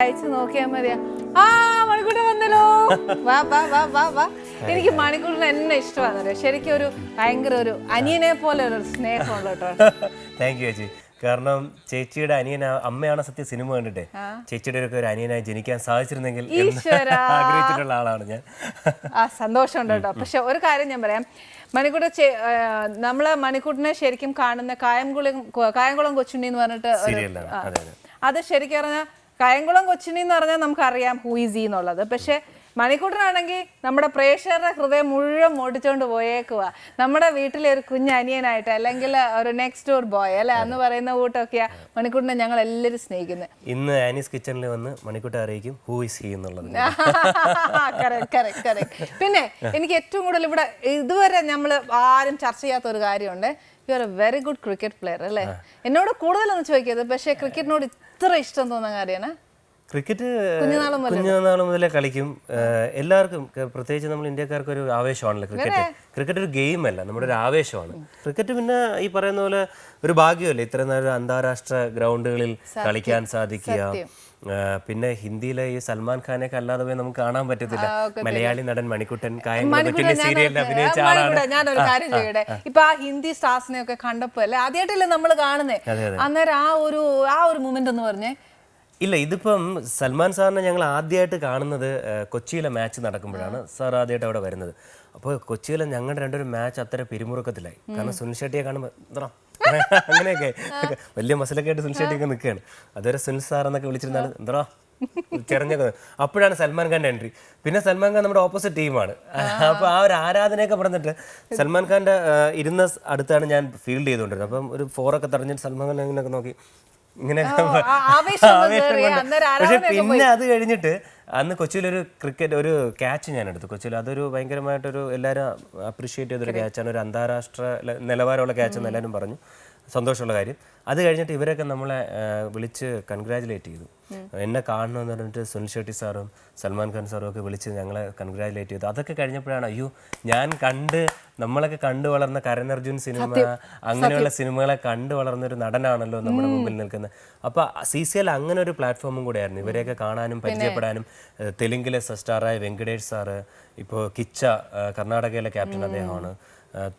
അയച്ചു നോക്കിയാ മതിയാ. ആ മണിക്കൂട്ടൻ വന്നല്ലോ. വാ വാ വാ വാ വാ. എനിക്ക് മണിക്കൂട്ടിന് എന്നെ ഇഷ്ടമാണ് ശരിക്കും ഒരു ഭയങ്കര ഒരു അനിയനെ പോലെ ഒരു സ്നേഹമുള്ള കേട്ടോ. താങ്ക് യു ചേച്ചി. കാരണം ചേച്ചിയുടെ അനിയൻ അമ്മയാണ് സത്യ സിനിമ കണ്ടിട്ട്. ചേച്ചിയുടെ ഒക്കെ ഒരു അനിയനായി ജനിക്കാൻ സാധിച്ചിരുന്നെങ്കിൽ എന്ന് ഈശ്വരാ. ആഗ്രഹിച്ചിട്ടുള്ള ആളാണ് ഞാൻ. ആ സന്തോഷമുണ്ട് കേട്ടോ. പക്ഷെ ഒരു കാര്യം ഞാൻ പറയാം. മണിക്കൂട്ട നമ്മൾ മണിക്കൂട്ടിനെ ശരിക്കും കാണുന്ന കായംകുളം കായംകുളം കൊച്ചുണ്ണി എന്ന് പറഞ്ഞിട്ട് ഒരു- സീരിയലാണ് അതെ അതെ. അത് ശരിക്കും പറഞ്ഞാൽ കായംകുളം കൊച്ചിനി എന്ന് പറഞ്ഞാൽ നമുക്കറിയാം ഹൂ ഈ എന്നുള്ളത്. പക്ഷെ മണിക്കൂട്ടനാണെങ്കിൽ നമ്മുടെ പ്രേക്ഷകരുടെ ഹൃദയം മുഴുവൻ മോടിച്ചുകൊണ്ട് പോയേക്കുക നമ്മുടെ വീട്ടിലെ ഒരു കുഞ്ഞ് അനിയനായിട്ട് അല്ലെങ്കിൽ ഒരു നെക്സ്റ്റ് ഡോർ ബോയ് അല്ലെ? എന്ന് പറയുന്ന കൂട്ടൊക്കെയാ മണിക്കൂട്ടിനെ ഞങ്ങൾ എല്ലാവരും സ്നേഹിക്കുന്നത് ഇന്ന് ആനീസ് കിച്ചണിൽ വന്ന് മണിക്കൂട്ടെ അറിയിക്കും ഹൂ ഇസ് ഹി എന്നുള്ളത്. പിന്നെ എനിക്ക് ഏറ്റവും കൂടുതൽ ഇവിടെ ഇതുവരെ നമ്മൾ ആരും ചർച്ച ചെയ്യാത്ത ഒരു കാര്യമുണ്ട്. You are a very good cricket player അല്ലേ? എന്നോട് കൂടുതലൊന്നും ചോദിക്കരുത് പക്ഷേ ക്രിക്കറ്റിനോട് ഇത്ര ഇഷ്ടം തോന്നുന്ന കാര്യമാണ്. ക്രിക്കറ്റ് കുഞ്ഞുനാൾ കുഞ്ഞുനാൾ മുതലേ കളിക്കും. എല്ലാവർക്കും പ്രത്യേകിച്ച് നമ്മൾ ഇന്ത്യക്കാർക്ക് ഒരു ആവേശമാണല്ലോ ക്രിക്കറ്റ്. ക്രിക്കറ്റ് ഒരു ഗെയിം അല്ല നമ്മുടെ ഒരു ആവേശമാണ്. ക്രിക്കറ്റ് പിന്നെ ഈ പറയുന്ന പോലെ ഒരു ഭാഗ്യമല്ലേ ഇത്ര നേരം അന്താരാഷ്ട്ര ഗ്രൗണ്ടുകളിൽ കളിക്കാൻ സാധിക്കുക. പിന്നെ ഹിന്ദിയിലെ ഈ സൽമാൻ ഖാനെ അല്ലാതെ പോയി നമുക്ക് കാണാൻ പറ്റത്തില്ല. മലയാളി നടൻ മണിക്കുട്ടൻ സീരിയലിൽ അഭിനയിച്ച ആളാണ്. ഞാനൊരു കാര്യം ചെയ്യട്ടെ? ഇപ്പൊ ആ ഹിന്ദി സ്റ്റാർസിനെ ഒക്കെ കണ്ടപ്പോ അല്ലേ ആദ്യമായിട്ടല്ലേ നമ്മൾ കാണുന്നത് അന്നേരം ആ ഒരു ആ ഒരു മൂമെന്റ് എന്ന് പറഞ്ഞേ. ഇല്ല ഇതിപ്പം സൽമാൻ സാറിനെ ഞങ്ങൾ ആദ്യമായിട്ട് കാണുന്നത് കൊച്ചിയിലെ മാച്ച് നടക്കുമ്പോഴാണ് സാർ ആദ്യമായിട്ട് അവിടെ വരുന്നത്. അപ്പോൾ കൊച്ചിയിലെ ഞങ്ങളുടെ രണ്ടൊരു മാച്ച് അത്ര പിരിമുറുക്കത്തിലായി. കാരണം സുനിൽ ഷെട്ടിയെ കാണുമ്പോൾ എന്താ അങ്ങനെയൊക്കെ. വലിയ മസിലൊക്കെ ആയിട്ട് സുനിഷേട്ടിയൊക്കെ നിൽക്കുകയാണ്. അതുവരെ സുനിൽ സാർ എന്നൊക്കെ വിളിച്ചിരുന്നാണ്. എന്താ ചെറിഞ്ഞൊക്കെ അപ്പോഴാണ് സൽമാൻ ഖാന്റെ എൻട്രി പിന്നെ സൽമാൻ ഖാൻ നമ്മുടെ ഓപ്പോസിറ്റ് ടീമാണ് അപ്പോൾ ആ ഒരു ആരാധനയൊക്കെ പറഞ്ഞിട്ട് സൽമാൻ ഖാന്റെ ഇരുന്ന അടുത്താണ് ഞാൻ ഫീൽഡ് ചെയ്തുകൊണ്ടിരുന്നത്. അപ്പം ഒരു ഫോറൊക്കെ തടഞ്ഞിട്ട് സൽമാൻ ഖാൻ ഇങ്ങനെയൊക്കെ നോക്കി? ഇങ്ങനെ പക്ഷെ പിന്നെ അത് കഴിഞ്ഞിട്ട് അന്ന് കൊച്ചിയിലൊരു ക്രിക്കറ്റ് ഒരു ക്യാച്ച് ഞാൻ എടുത്തു കൊച്ചിയിൽ അതൊരു ഭയങ്കരമായിട്ടൊരു എല്ലാവരും അപ്രീഷിയേറ്റ് ചെയ്തൊരു ക്യാച്ചാണ് ഒരു അന്താരാഷ്ട്ര നിലവാരമുള്ള ക്യാച്ച് എന്ന് എല്ലാവരും പറഞ്ഞു. സന്തോഷമുള്ള കാര്യം. അത് കഴിഞ്ഞിട്ട് ഇവരൊക്കെ നമ്മളെ വിളിച്ച് കൺഗ്രാജുലേറ്റ് ചെയ്തു. എന്നെ കാണണമെന്ന് പറഞ്ഞിട്ട് സുനിൽ ഷെട്ടി സാറും സൽമാൻ ഖാൻ സാറും ഒക്കെ വിളിച്ച് ഞങ്ങളെ കൺഗ്രാജുലേറ്റ് ചെയ്തു. അതൊക്കെ കഴിഞ്ഞപ്പോഴാണ് അയ്യോ ഞാൻ കണ്ട് നമ്മളൊക്കെ കണ്ടു വളർന്ന കരൺ അർജുൻ സിനിമ അങ്ങനെയുള്ള സിനിമകളെ കണ്ടു വളർന്ന ഒരു നടനാണല്ലോ നമ്മുടെ മുമ്പിൽ നിൽക്കുന്നത്. അപ്പൊ സി സി എൽ അങ്ങനെ ഒരു പ്ലാറ്റ്ഫോമും കൂടെയായിരുന്നു. ഇവരെയൊക്കെ കാണാനും പരിചയപ്പെടാനും തെലുങ്കിലെ സസ്റ്റാറായ വെങ്കടേഷ് സാറ് ഇപ്പോൾ കിച്ച കർണാടകയിലെ ക്യാപ്റ്റൻ അദ്ദേഹമാണ്.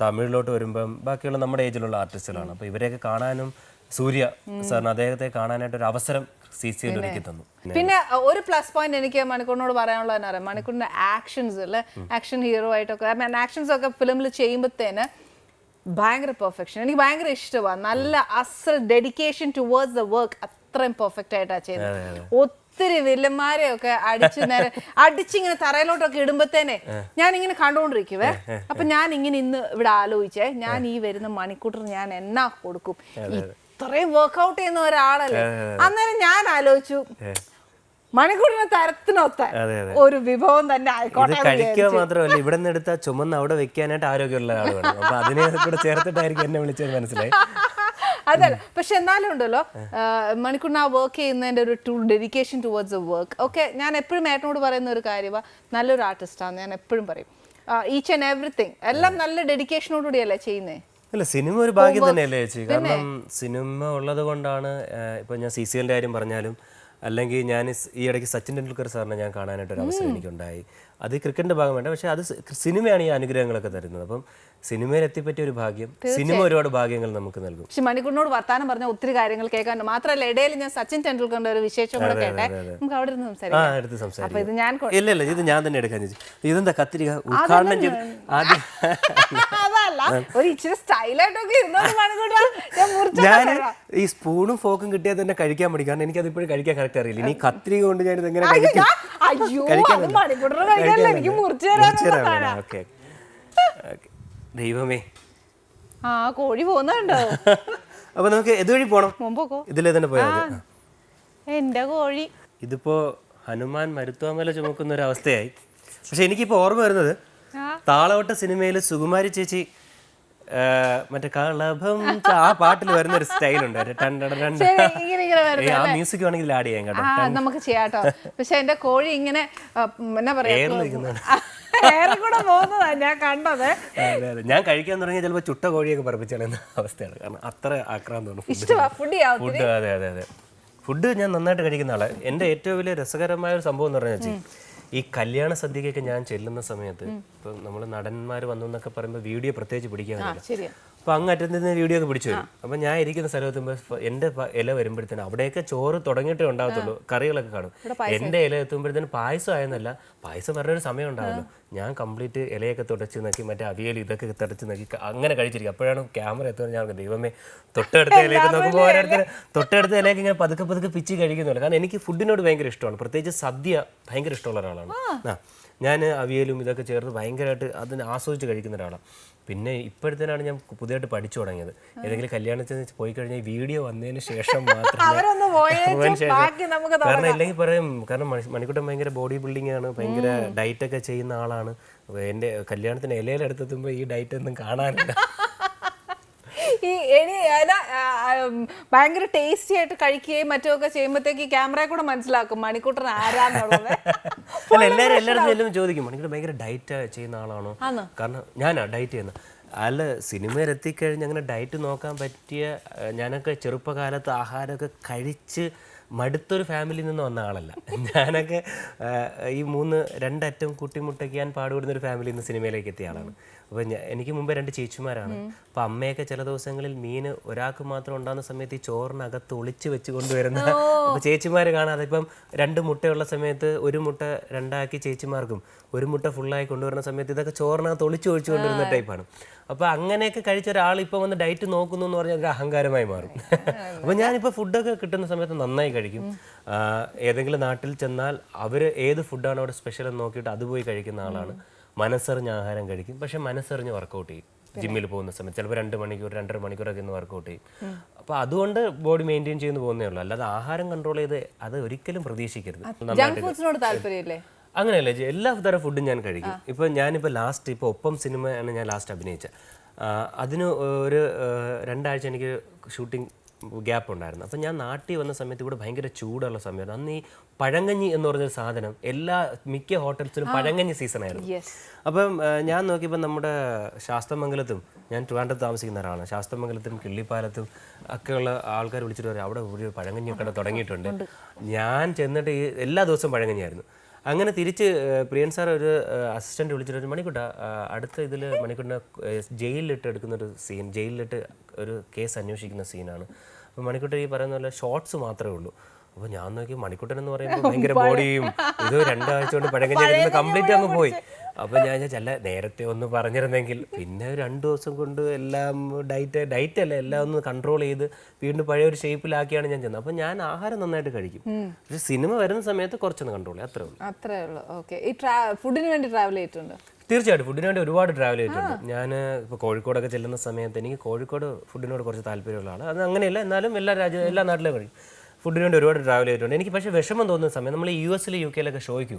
തമിഴിലോട്ട് വരുമ്പം ബാക്കിയുള്ള നമ്മുടെ ഏജിലുള്ള ആർട്ടിസ്റ്റുകളാണ്. അപ്പോൾ ഇവരെയൊക്കെ കാണാനും സൂര്യ സാറിന് അദ്ദേഹത്തെ കാണാനായിട്ട് ഒരു അവസരം സി ഒരുക്കി തന്നു. പിന്നെ ഒരു പ്ലസ് പോയിന്റ് എനിക്ക് മണിക്കൂറിനോട് പറയാനുള്ളത് തന്നെ അറിയാം? മണിക്കൂറിന്റെ ആക്ഷൻസ് അല്ലെ? ആക്ഷൻ ഹീറോ ആയിട്ടൊക്കെ. ആക്ഷൻസ് ഒക്കെ ഫിലിമിൽ ചെയ്യുമ്പോഴത്തേന് ഭയങ്കര പെർഫെക്ഷൻ എനിക്ക് ഭയങ്കര ഇഷ്ടമാണ് നല്ല അസൽ ഡെഡിക്കേഷൻ ടുവേർഡ്സ് ദ വർക്ക് അത്രയും പെർഫെക്റ്റ് ആയിട്ടാണ് ചെയ്തത് ഒത്തിരി വില്ലന്മാരെയൊക്കെ അടിച്ച് നേരെ അടിച്ചിങ്ങനെ തറയിലോട്ടൊക്കെ ഇടുമ്പത്തേനെ ഞാൻ ഇങ്ങനെ കണ്ടുകൊണ്ടിരിക്കുവേ അപ്പൊ ഞാൻ ഇങ്ങനെ ഇന്ന് ഇവിടെ ആലോചിച്ചേ ഞാൻ ഈ വരുന്ന മണിക്കൂട്ടർ ഞാൻ എന്നാ കൊടുക്കും? ഇത്രയും വർക്ക്ഔട്ട് ചെയ്യുന്ന ഒരാളല്ലേ? അന്നേരം ഞാൻ ആലോചിച്ചു മണിക്കൂറിന് തരത്തിനൊത്ത ഒരു വിഭവം തന്നെ ആയിക്കോട്ടെ കഴിക്കുക മാത്രമല്ല ഇവിടെ നിന്ന് എടുത്താൽ ചുമന്ന് അവിടെ വെക്കാനായിട്ട് ആരോഗ്യമുള്ള ആളുകളാണ്. അപ്പൊ അതിനെ കൂടെ ചേർത്തിട്ടായിരിക്കും എന്നെ വിളിച്ചത് മനസ്സിലായി? അതല്ല പക്ഷെ എന്നാലും ഉണ്ടല്ലോ മണിക്കൂറിന് ആ വർക്ക് ചെയ്യുന്നതിന്റെ ഒരു to dedication towards a work okay ഞാൻ എപ്പോഴും ഏട്ടനോട് പറയുന്ന ഒരു കാര്യമാണ് നല്ലൊരു ആർട്ടിസ്റ്റാണ് ഞാൻ എപ്പോഴും പറയും. ഈച്ച് ആൻഡ് എവറിത്തിങ് എല്ലാം നല്ല ഡെഡിക്കേഷനോടുകൂടിയല്ലേ ചെയ്യുന്നേ? അല്ല സിനിമ ഒരു ഭാഗ്യം തന്നെയല്ലേ ചേച്ചി. കാരണം സിനിമ ഉള്ളത് കൊണ്ടാണ് ഇപ്പൊ ഞാൻ സി സി എല്ലിന്റെ കാര്യം പറഞ്ഞാലും അല്ലെങ്കിൽ ഞാൻ ഈ ഇടയ്ക്ക് സച്ചിൻ ടെണ്ടുൽക്കർ സാറിനെ ഞാൻ കാണാനായിട്ട് ഒരു അവസരം എനിക്കുണ്ടായി. അത് ക്രിക്കറ്റിന്റെ ഭാഗം വേണ്ട പക്ഷേ അത് സിനിമയാണ് ഈ അനുഗ്രഹങ്ങളൊക്കെ തരുന്നത്. അപ്പം സിനിമയിൽ എത്തിപ്പറ്റിയ ഒരു ഭാഗ്യം സിനിമ ഒരുപാട് ഭാഗ്യങ്ങൾ നമുക്ക് നൽകും. പക്ഷെ മണിക്കൂറിനോട് വർത്താനം പറഞ്ഞ ഒത്തിരി കാര്യങ്ങൾ കേൾക്കാൻ മാത്രമല്ല ഇടയിൽ ഞാൻ സച്ചിൻ ടെണ്ടുൽക്കറിന്റെ ഒരു വിശേഷം കൂടെ കേട്ടെ. നമുക്ക് അവിടെ ആ സംസാരിക്കാം. എടുത്ത് അപ്പൊ സംസാരിക്കാം ഇത് ഞാൻ ഇല്ല ഇല്ല ഇത് ഞാൻ തന്നെ എടുക്കാൻ ഇതെന്താ കത്തിരിക ഉദ്ഘാടനം ചെയ്ത് ആദ്യം അതല്ല ഒരു ഇച്ചിരി സ്റ്റൈലായിട്ടൊക്കെ ഇരുന്നോണ്ട് ഞാൻ. ഈ സ്പൂണും ഫോക്കും കിട്ടിയാൽ തന്നെ കഴിക്കാൻ പഠിക്കും. കാരണം എനിക്കത് ഇപ്പോഴും കഴിക്കാൻ കറക്റ്റ് അറിയില്ല. ഇനി കത്രി കൊണ്ട് ഞാൻ ഇതെങ്ങനെ കഴിക്കും? അയ്യോ. മണിക്കൂട്ടർ കഴിക്കാനല്ല എനിക്ക് പറ്റില്ല. മുറിച്ചു തരാൻ ഓക്കെ ഓക്കെ. ദൈവമേ. ആ കോഴി പോകുന്നുണ്ടോ? അപ്പൊ നമുക്ക് ഇതുവഴി പോണം. ഇതിലേ തന്നെ പോയാൽ മതി. എന്റെ കോഴി. ഇതിപ്പോ ഹനുമാൻ മരുത്തുവാമല ചുമക്കുന്ന ഒരു അവസ്ഥയായി പക്ഷെ എനിക്കിപ്പോ ഓർമ്മ വരുന്നത്. താളവട്ട സിനിമയിൽ സുകുമാരി ചേച്ചി മറ്റേ കളഭം ആ പാട്ടിൽ വരുന്ന ഒരു സ്റ്റൈൽ ഉണ്ട് ആ മ്യൂസിക് വേണമെങ്കിൽ ആഡ് ചെയ്യാം കേട്ടോ. നമുക്ക് ചെയ്യാട്ടോ പക്ഷെ എന്റെ കോഴി ഇങ്ങനെ എന്നാ പറയാ? ഞാൻ കണ്ടത്. ഞാൻ കഴിക്കാൻ തുടങ്ങിയ ചിലപ്പോൾ ചുട്ട കോഴിയൊക്കെ പറപ്പിച്ചാണ് അവസ്ഥയാണ്. കാരണം അത്ര ആക്രാന്തമാണ് ഫുഡ് അതെ അതെ അതെ. ഫുഡ് ഞാൻ നന്നായിട്ട് കഴിക്കുന്ന ആളെ. എന്റെ ഏറ്റവും വലിയ രസകരമായ ഒരു സംഭവം എന്ന് പറഞ്ഞാൽ ഈ കല്യാണ സദ്യക്കൊക്കെ ഞാൻ ചെല്ലുന്ന സമയത്ത് ഇപ്പം നമ്മൾ നടന്മാർ വന്നു എന്നൊക്കെ പറയുമ്പോൾ വീഡിയോ പ്രത്യേകിച്ച് പിടിക്കാറില്ല അപ്പൊ അങ്ങ് അറ്റത്ത് നിന്ന് വീഡിയോ ഒക്കെ പിടിച്ചു വരും. അപ്പൊ ഞാൻ ഇരിക്കുന്ന സ്ഥലത്ത് എന്റെ ഇല വരുമ്പോഴത്തേനും അവിടെയൊക്കെ ചോറ് തുടങ്ങിയിട്ടേ ഉണ്ടാകത്തുള്ളൂ. കറികളൊക്കെ കാണും. എന്റെ ഇല എത്തുമ്പോഴത്തേനും പായസം ആയെന്നല്ല പായസം പറഞ്ഞൊരു സമയം ഉണ്ടാവല്ലോ. ഞാൻ കംപ്ലീറ്റ് ഇലയൊക്കെ തുടച്ച് നോക്കി മറ്റേ അവിയൽ ഇതൊക്കെ തുടച്ച് നോക്കി അങ്ങനെ കഴിച്ചിരിക്കും. അപ്പോഴാണ് ക്യാമറ എത്തുന്നത് ഞാൻ ദൈവമേ തൊട്ടടുത്ത ഇലയൊക്കെ നോക്കുമ്പോൾ ഓരോരുത്തർ തൊട്ടടുത്ത ഇലയൊക്കെ ഇങ്ങനെ പതുക്കെ പതുക്കെ പിച്ച് കഴിക്കുന്നുള്ളൂ കാരണം എനിക്ക് ഫുഡിനോട് ഭയങ്കര ഇഷ്ടമാണ്. പ്രത്യേകിച്ച് സദ്യ ഭയങ്കര ഇഷ്ടമുള്ള ഒരാളാണ്. ആ. ഞാൻ അവിയലും ഇതൊക്കെ ചേർത്ത് ഭയങ്കരമായിട്ട് അതിന് ആസ്വദിച്ച് കഴിക്കുന്ന ഒരാളാണ് പിന്നെ ഇപ്പോഴത്തേനാണ് ഞാൻ പുതിയതായിട്ട് പഠിച്ചു തുടങ്ങിയത്. ഏതെങ്കിലും കല്യാണത്തിന് പോയി കഴിഞ്ഞാൽ വീഡിയോ വന്നതിന് ശേഷം മാത്രമേ കാരണം ഇല്ലെങ്കിൽ പറയും കാരണം മണിക്കൂട്ടം ഭയങ്കര ബോഡി ബിൽഡിംഗ് ആണ് ഭയങ്കര ഡയറ്റ് ഒക്കെ ചെയ്യുന്ന ആളാണ്. എന്റെ കല്യാണത്തിന് ഇലയിലെടുത്തെത്തുമ്പോൾ ഈ ഡയറ്റ് ഒന്നും കാണാനില്ല. ഈ എനി ഭയങ്കര ടേസ്റ്റി ആയിട്ട് കഴിക്കുകയും മറ്റുമൊക്കെ ചെയ്യുമ്പോഴത്തേക്ക് ക്യാമറ കൂടെ മനസ്സിലാക്കും മണിക്കൂട്ടൻ ആരാന്നുള്ളത്. അല്ല എല്ലാവരും എല്ലായിടത്തും എല്ലാം ചോദിക്കും മണിക്കൂട്ടൻ ഭയങ്കര ഡയറ്റ് ചെയ്യുന്ന ആളാണോ? കാരണം ഞാനാ ഡയറ്റ് ചെയ്യുന്ന. അല്ല സിനിമയിൽ എത്തിക്കഴിഞ്ഞ് അങ്ങനെ ഡയറ്റ് നോക്കാൻ പറ്റിയ ഞാനൊക്കെ ചെറുപ്പകാലത്ത് ആഹാരമൊക്കെ കഴിച്ച് മടുത്തൊരു ഫാമിലിയിൽ നിന്ന് വന്ന ആളല്ല. ഞാനൊക്കെ ഈ മൂന്ന് രണ്ടറ്റം കൂട്ടിമുട്ടയ്ക്കാൻ പാടുപെടുന്ന ഒരു ഫാമിലിയിൽ നിന്ന് സിനിമയിലേക്ക് എത്തിയ ആളാണ്. അപ്പോൾ എനിക്ക് മുമ്പേ രണ്ട് ചേച്ചിമാരാണ്. അപ്പോൾ അമ്മയൊക്കെ ചില ദിവസങ്ങളിൽ മീൻ ഒരാൾക്ക് മാത്രം ഉണ്ടാകുന്ന സമയത്ത് ഈ ചോറിനകത്ത് ഒളിച്ച് വെച്ച് കൊണ്ടുവരുന്ന അപ്പോൾ ചേച്ചിമാർ കാണാതെ ഇപ്പം രണ്ട് മുട്ടയുള്ള സമയത്ത് ഒരു മുട്ട രണ്ടാക്കി ചേച്ചിമാർക്കും ഒരു മുട്ട ഫുള്ളായി കൊണ്ടുവരുന്ന സമയത്ത് ഇതൊക്കെ ചോറിനകത്ത് ഒളിച്ച് ഒഴിച്ച് കൊണ്ടുവരുന്ന ടൈപ്പാണ് അപ്പോൾ അങ്ങനെയൊക്കെ കഴിച്ച ഒരാൾ ഇപ്പോൾ വന്ന് ഡയറ്റ് നോക്കുന്നു എന്ന് പറഞ്ഞാൽ ഒരു അഹങ്കാരമായി മാറും. അപ്പോൾ ഞാനിപ്പോൾ ഫുഡൊക്കെ കിട്ടുന്ന സമയത്ത് നന്നായി കഴിക്കും. ഏതെങ്കിലും നാട്ടിൽ ചെന്നാൽ അവർ ഏത് ഫുഡാണ് അവിടെ സ്പെഷ്യൽ എന്ന് നോക്കിയിട്ട് അത് പോയി കഴിക്കുന്ന ആളാണ്. മനസ്സറിഞ്ഞ് ആഹാരം കഴിക്കും. പക്ഷെ മനസ്സറിഞ്ഞ് വർക്കൗട്ട് ചെയ്യും. ജിമ്മിൽ പോകുന്ന സമയത്ത്. ചിലപ്പോൾ രണ്ട് മണിക്കൂർ രണ്ടര മണിക്കൂറൊക്കെ ഇന്ന് വർക്കൗട്ട് ചെയ്യും. അപ്പോൾ അതുകൊണ്ട് ബോഡി മെയിന്റെയിൻ ചെയ്യുന്നു പോകുന്നേ ഉള്ളൂ. അല്ലാതെ ആഹാരം കൺട്രോൾ ചെയ്ത് അത് ഒരിക്കലും പ്രതീക്ഷിക്കരുത്. ജങ്ക് ഫുഡ്സിനോട് താല്പര്യമില്ലേ? അങ്ങനെയല്ല എല്ലാ തരം ഫുഡും ഞാൻ കഴിക്കും. ഇപ്പൊ ഞാനിപ്പോൾ ലാസ്റ്റ് ഇപ്പോൾ ഒപ്പം സിനിമയാണ് ഞാൻ ലാസ്റ്റ് അഭിനയിച്ചത്. അതിന് ഒരു രണ്ടാഴ്ച എനിക്ക് ഷൂട്ടിംഗ് ഗ്യാപ്പ് ഉണ്ടായിരുന്നു. അപ്പം ഞാൻ നാട്ടിൽ വന്ന സമയത്ത് ഇവിടെ ഭയങ്കര ചൂടുള്ള സമയമാണ് അന്ന് ഈ പഴങ്കഞ്ഞി എന്ന് പറഞ്ഞൊരു സാധനം എല്ലാ മിക്ക ഹോട്ടൽസിലും പഴങ്കഞ്ഞി സീസൺ ആയിരുന്നു. അപ്പം ഞാൻ നോക്കിയപ്പോൾ നമ്മുടെ ശാസ്തമംഗലത്തും ഞാൻ ട്രിവാൻഡ്രത്ത് താമസിക്കുന്ന ഒരാളാണ് ശാസ്തമംഗലത്തും കിള്ളിപ്പാലത്തും ഒക്കെയുള്ള ആൾക്കാർ വിളിച്ചിട്ട് പറയും അവിടെ ഒരു പഴങ്കഞ്ഞി കട തുടങ്ങിയിട്ടുണ്ട്. ഞാൻ ചെന്നിട്ട് ഈ എല്ലാ ദിവസവും പഴങ്കഞ്ഞിയായിരുന്നു അങ്ങനെ തിരിച്ച് പ്രിയൻ സാർ ഒരു അസിസ്റ്റന്റ് വിളിച്ചിട്ട് ഒരു മണിക്കൂട്ട അടുത്ത ഇതിൽ മണിക്കൂട്ടിനെ ജയിലിലിട്ട് എടുക്കുന്ന ഒരു സീൻ ജയിലിലിട്ട് ഒരു കേസ് അന്വേഷിക്കുന്ന സീനാണ് അപ്പോൾ മണിക്കുട്ട ഈ പറയുന്ന പോലെ ഷോർട്സ് മാത്രമേ ഉള്ളൂ. അപ്പോൾ ഞാൻ നോക്കി മണിക്കുട്ടൻ എന്ന് പറയുമ്പോൾ ഭയങ്കര ബോഡിയും ഇത് രണ്ടാഴ്ച കൊണ്ട് പഴകഞ്ഞ കംപ്ലീറ്റ് അങ്ങ് പോയി. അപ്പൊ ഞാൻ ചില നേരത്തെ ഒന്ന് പറഞ്ഞിരുന്നെങ്കിൽ. പിന്നെ രണ്ടു ദിവസം കൊണ്ട് എല്ലാം ഡയറ്റ് ഡയറ്റ് അല്ല എല്ലാം ഒന്ന് കൺട്രോൾ ചെയ്ത് വീണ്ടും പഴയ ഒരു ഷേപ്പിലാക്കിയാണ് ഞാൻ ചെന്നത്. അപ്പൊ ഞാൻ ആഹാരം നന്നായിട്ട് കഴിക്കും. പക്ഷെ സിനിമ വരുന്ന സമയത്ത് കുറച്ചൊന്ന് കൺട്രോൾ ചെയ്യും അത്രേ ഉള്ളൂ. അത്രേ ഉള്ളൂ. ഓക്കെ ഈ ഫുഡിന് വേണ്ടി ട്രാവൽ ചെയ്തിട്ടുണ്ട്? തീർച്ചയായിട്ടും. ഫുഡിന് വേണ്ടി ഒരുപാട് ട്രാവൽ ചെയ്തിട്ടുണ്ട്. ഞാൻ ഇപ്പോൾ കോഴിക്കോടൊക്കെ ചെല്ലുന്ന സമയത്ത് എനിക്ക് കോഴിക്കോട് ഫുഡിനോട് കുറച്ച് താല്പര്യമുള്ള ആളാണ് അത് അങ്ങനെയല്ല എന്നാലും എല്ലാ രാജ്യ എല്ലാ നാട്ടിലും കഴിയും ഫുഡിന് വേണ്ടി ഒരുപാട് ട്രാവൽ ചെയ്തിട്ടുണ്ട്. എനിക്ക് പക്ഷേ വിഷമം തോന്നുന്ന സമയം നമ്മൾ യു എസിൽ യു കെയിലൊക്കെ ഷോയ്ക്ക്.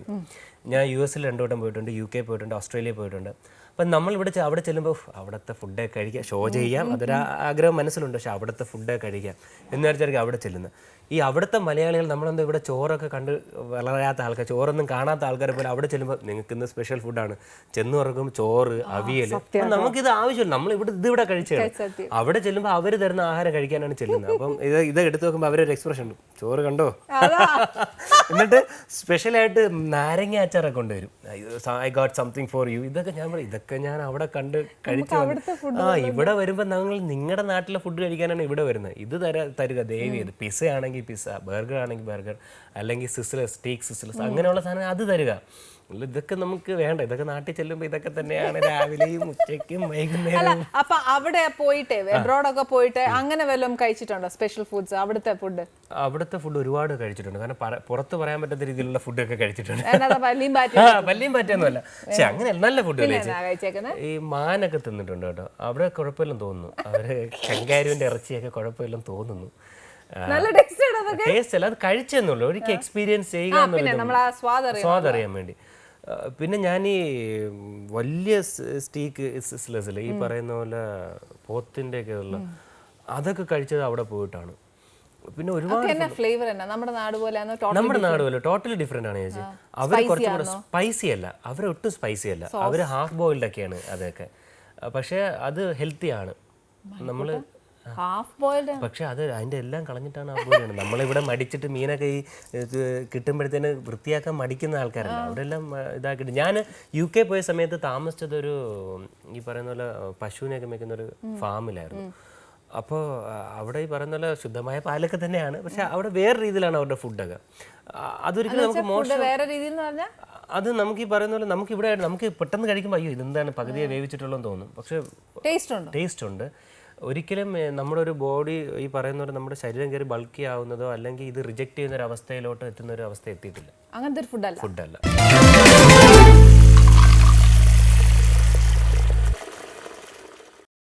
ഞാൻ യു എസിൽ രണ്ടു വട്ടം പോയിട്ടുണ്ട് യു കെ പോയിട്ടുണ്ട് ഓസ്ട്രേലിയ പോയിട്ടുണ്ട്. അപ്പം നമ്മൾ ഇവിടെ അവിടെ ചെല്ലുമ്പോൾ "ഉഫ്, അവിടുത്തെ ഫുഡ് കഴിക്കാം. ഷോ ചെയ്യാം. അതൊരു ആഗ്രഹം മനസ്സിലുണ്ട്. പക്ഷേ അവിടുത്തെ ഫുഡ് കഴിക്കാം. എന്ന് വിചാരിച്ചായിരിക്കും അവിടെ ചെല്ലുന്നത്. ഈ അവിടുത്തെ മലയാളികൾ നമ്മളെന്താ ഇവിടെ ചോറൊക്കെ കണ്ട് വളരാത്ത ആൾക്കാർ ചോറൊന്നും കാണാത്ത ആൾക്കാരെ പോലെ അവിടെ ചെല്ലുമ്പോൾ നിങ്ങൾക്ക് ഇന്ന് സ്പെഷ്യൽ ഫുഡാണ് ചെന്ന് തുറക്കും ചോറ് അവിയൽ നമുക്കിത് ആവശ്യമില്ല. നമ്മൾ ഇവിടെ ഇത് ഇവിടെ കഴിച്ചാണ്. അവിടെ ചെല്ലുമ്പോൾ അവർ തരുന്ന ആഹാരം കഴിക്കാനാണ് ചെല്ലുന്നത്. അപ്പം ഇത് ഇത് എടുത്തു നോക്കുമ്പോൾ അവരൊരു എക്സ്പ്രഷൻ ഉണ്ട്. ചോറ് കണ്ടോ? എന്നിട്ട് സ്പെഷ്യലായിട്ട് നാരങ്ങ അച്ചാറൊക്കെ കൊണ്ടുവരും. I got something for you ഇതൊക്കെ ഞാൻ പറയും ഇതൊക്കെ ഞാൻ അവിടെ കണ്ട് കഴിച്ചു ആ ഇവിടെ വരുമ്പോൾ ഞങ്ങൾ നിങ്ങളുടെ നാട്ടിലെ ഫുഡ് കഴിക്കാനാണ് ഇവിടെ വരുന്നത്. ഇത് തര തരിക ദയവ് ഇത് പിസ ആണെങ്കിൽ പിസ ബർഗർ ആണെങ്കിൽ ബർഗർ അല്ലെങ്കിൽ സിസ്ലസ് സ്റ്റീക്ക് സിസ്ലസ് അങ്ങനെയുള്ള സാധനം അത് തരുക. ഇതൊക്കെ നമുക്ക് വേണ്ട. ഇതൊക്കെ നാട്ടിൽ ചെല്ലുമ്പോൾ ഇതൊക്കെ തന്നെയാണ് രാവിലെയും ഉച്ചയ്ക്കും വൈകുന്നേരം അപ്പൊ അവിടെ പോയിട്ട് എബ്രോഡൊക്കെ പോയിട്ട് അങ്ങനെ വല്ലതും കഴിച്ചിട്ടുണ്ടോ? സ്പെഷ്യൽ ഫുഡ്സ് അവിടുത്തെ ഫുഡ് അവിടുത്തെ ഫുഡ് ഒരുപാട് കഴിച്ചിട്ടുണ്ട്. കാരണം പുറത്ത് പറയാൻ പറ്റാത്ത രീതിയിലുള്ള ഫുഡൊക്കെ കഴിച്ചിട്ടുണ്ട്. പല്ലിയും പാറ്റി ആ പക്ഷെ അങ്ങനെ നല്ല ഫുഡ് ഈ മാനൊക്കെ തിന്നിട്ടുണ്ട് കേട്ടോ. അവിടെ കുഴപ്പമില്ലെന്ന് തോന്നുന്നു. അവർ കങ്കാരുവിന്റെ ഇറച്ചിയൊക്കെ കുഴപ്പമില്ലെന്ന് തോന്നുന്നു. നല്ല ടേസ്റ്റ് അല്ല അത് കഴിച്ചെന്നുള്ളൂ. ഒരിക്കൽ എക്സ്പീരിയൻസ് ചെയ്യുക സ്വാദറിയാൻ വേണ്ടി. പിന്നെ ഞാൻ ഈ വലിയ സ്റ്റീക്ക് സിസ്ലസിൽ ഈ പറയുന്ന പോലെ പോത്തിന്റെ ഒക്കെ ഉള്ള അതൊക്കെ കഴിച്ചത് അവിടെ പോയിട്ടാണ്. പിന്നെ ഒരുപാട് ഫ്ലേവർ നമ്മുടെ നാട് ടോട്ടൽ നമ്മുടെ നാട് പോലെ ടോട്ടലി ഡിഫറെന്റ് ആണ് ചേച്ചി. അവർ കുറച്ചും കൂടെ സ്പൈസി അല്ല. അവർ ഒട്ടും സ്പൈസി അല്ല. അവർ ഹാഫ് ബോയിൽഡ് ഒക്കെയാണ് അതൊക്കെ. പക്ഷെ അത് ഹെൽത്തി ആണ്. നമ്മൾ ഹാഫ് ബോയിൽഡ് പക്ഷെ അത് അതിന്റെ എല്ലാം കളഞ്ഞിട്ടാണ് ആ പോലെയാണ് നമ്മളിവിടെ മടിച്ചിട്ട് മീനൊക്കെ ഈ കിട്ടുമ്പോഴത്തേന് വൃത്തിയാക്കാൻ മടിക്കുന്ന ആൾക്കാരല്ല. അവിടെ എല്ലാം ഇതാക്കിയിട്ട് ഞാൻ യു കെ പോയ സമയത്ത് താമസിച്ചത് ഒരു ഈ പറയുന്ന പോലെ പശുവിനെയൊക്കെ മേക്കുന്ന ഒരു ഫാമിലായിരുന്നു അപ്പോൾ അവിടെ ഈ പറയുന്ന പോലെ ശുദ്ധമായ പാലൊക്കെ തന്നെയാണ്. പക്ഷെ അവിടെ വേറെ രീതിയിലാണ് അവരുടെ ഫുഡൊക്കെ. അതൊരിക്കലും നമുക്ക് മോശം വേറെ രീതിയിൽ അത് നമുക്ക് ഈ പറയുന്ന പോലെ നമുക്ക് ഇവിടെ നമുക്ക് പെട്ടെന്ന് കഴിക്കുമ്പോൾ അയ്യോ ഇതെന്താണ് പകുതിയെ വേവിച്ചിട്ടുള്ളതെന്ന് തോന്നും. പക്ഷെ ടേസ്റ്റ് ഉണ്ട്? ടേസ്റ്റ് ഉണ്ട്. ഒരിക്കലും നമ്മുടെ ഒരു ബോഡി ഈ പറയുന്ന പോലെ നമ്മുടെ ശരീരം കയറി ബൾക്കി ആവുന്നതോ അല്ലെങ്കിൽ ഇത് റിജക്റ്റ് ചെയ്യുന്ന ഒരു അവസ്ഥയിലോട്ട് എത്തുന്ന ഒരു അവസ്ഥ എത്തിയിട്ടില്ല. അങ്ങനത്തെ ഒരു ഫുഡല്ല ഫുഡല്ല